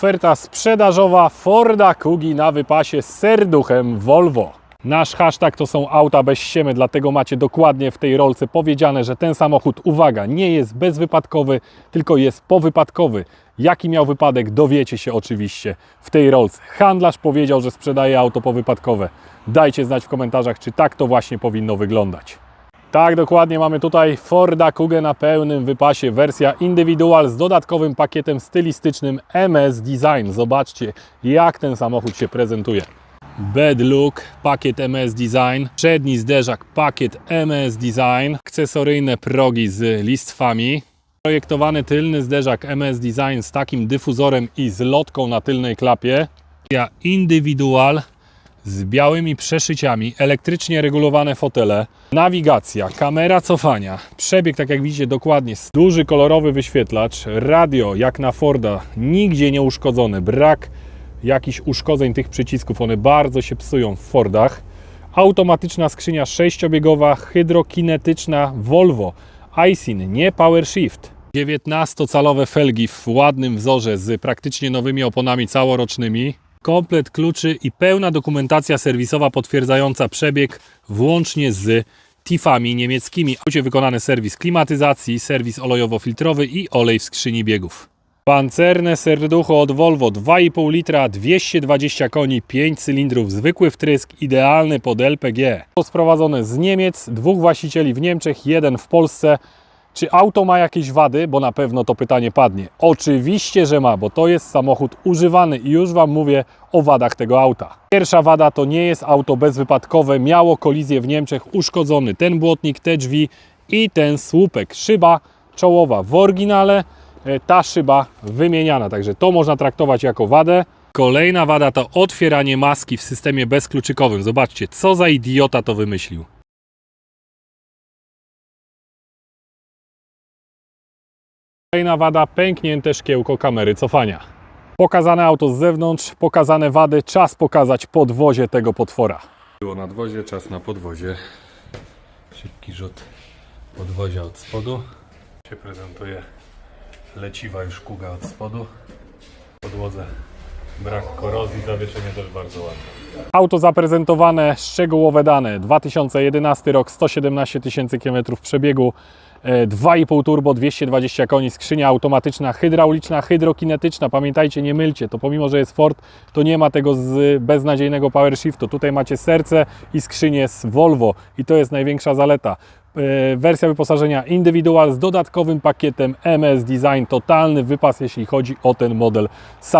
Oferta sprzedażowa Forda Kugi na wypasie z serduchem Volvo. Nasz hashtag to są auta bez ściemy, dlatego macie dokładnie w tej rolce powiedziane, że ten samochód, uwaga, nie jest bezwypadkowy, tylko jest powypadkowy. Jaki miał wypadek, dowiecie się oczywiście w tej rolce. Handlarz powiedział, że sprzedaje auto powypadkowe. Dajcie znać w komentarzach, czy tak to właśnie powinno wyglądać. Tak, dokładnie. Mamy tutaj Forda Kugę na pełnym wypasie. Wersja indywidual z dodatkowym pakietem stylistycznym MS Design. Zobaczcie, jak ten samochód się prezentuje. Bad Look, pakiet MS Design, przedni zderzak, pakiet MS Design, akcesoryjne progi z listwami, projektowany tylny zderzak MS Design z takim dyfuzorem i z lotką na tylnej klapie, indywidual z białymi przeszyciami, elektrycznie regulowane fotele, nawigacja, kamera cofania, przebieg, tak jak widzicie dokładnie, duży kolorowy wyświetlacz, radio jak na Forda, nigdzie nie uszkodzone, brak jakichś uszkodzeń tych przycisków, one bardzo się psują w Fordach. Automatyczna skrzynia sześciobiegowa, hydrokinetyczna Volvo, iSyn, nie Power Shift. 19-calowe felgi w ładnym wzorze z praktycznie nowymi oponami całorocznymi. Komplet kluczy i pełna dokumentacja serwisowa potwierdzająca przebieg włącznie z TIF-ami niemieckimi. Aucie wykonany serwis klimatyzacji, serwis olejowo-filtrowy i olej w skrzyni biegów. Pancerne serducho od Volvo 2,5 litra, 220 koni, 5 cylindrów, zwykły wtrysk, idealny pod LPG. Sprowadzone z Niemiec, dwóch właścicieli w Niemczech, jeden w Polsce. Czy auto ma jakieś wady? Bo na pewno to pytanie padnie. Oczywiście, że ma, bo to jest samochód używany i już Wam mówię o wadach tego auta. Pierwsza wada to nie jest auto bezwypadkowe, miało kolizję w Niemczech, uszkodzony ten błotnik, te drzwi i ten słupek. Szyba czołowa w oryginale, e, ta szyba wymieniana, także to można traktować jako wadę. Kolejna wada to otwieranie maski w systemie bezkluczykowym. Zobaczcie, co za idiota to wymyślił. Kolejna wada, pęknięte szkiełko kamery cofania. Pokazane auto z zewnątrz, pokazane wady, czas pokazać podwozie tego potwora. Było nadwozie, czas na podwozie. Szybki rzut podwozia od spodu. Się prezentuje leciwa już kuga od spodu. Podłodze brak korozji, zawieszenie też bardzo ładne. Auto zaprezentowane, szczegółowe dane. 2011 rok, 117 tysięcy km przebiegu. e, 2,5 turbo, 220 koni, skrzynia automatyczna, hydrauliczna, hydrokinetyczna. Pamiętajcie, nie mylcie, to pomimo, że jest Ford, to nie ma tego z beznadziejnego power shiftu. Tutaj macie serce i skrzynię z Volvo i to jest największa zaleta. E, Wersja wyposażenia indywidual z dodatkowym pakietem MS Design, totalny wypas, jeśli chodzi o ten model sam.